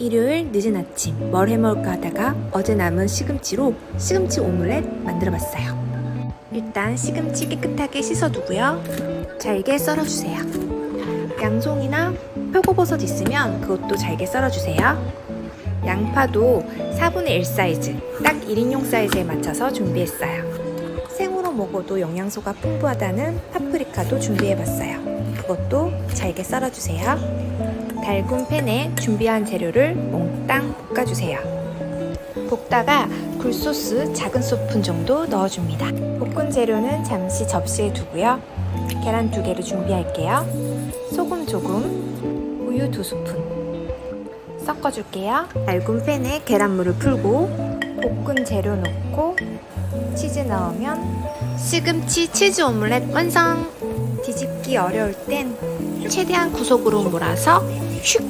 일요일 늦은 아침 뭘 해먹을까 하다가 어제 남은 시금치로 시금치 오믈렛 만들어봤어요. 일단 시금치 깨끗하게 씻어두고요. 잘게 썰어주세요. 양송이나 표고버섯 있으면 그것도 잘게 썰어주세요. 양파도 4분의 1 사이즈, 딱 1인용 사이즈에 맞춰서 준비했어요. 생으로 먹어도 영양소가 풍부하다는 파프리카도 준비해봤어요. 그것도 잘게 썰어주세요. 달군 팬에 준비한 재료를 몽땅 볶아주세요. 볶다가 굴소스 작은 소푼 정도 넣어줍니다. 볶은 재료는 잠시 접시에 두고요. 계란 두 개를 준비할게요. 소금 조금, 우유 두 스푼. 섞어줄게요. 얇은 팬에 계란물을 풀고 볶은 재료 넣고 치즈 넣으면 시금치 치즈 오믈렛 완성! 뒤집기 어려울 땐 최대한 구석으로 몰아서 슉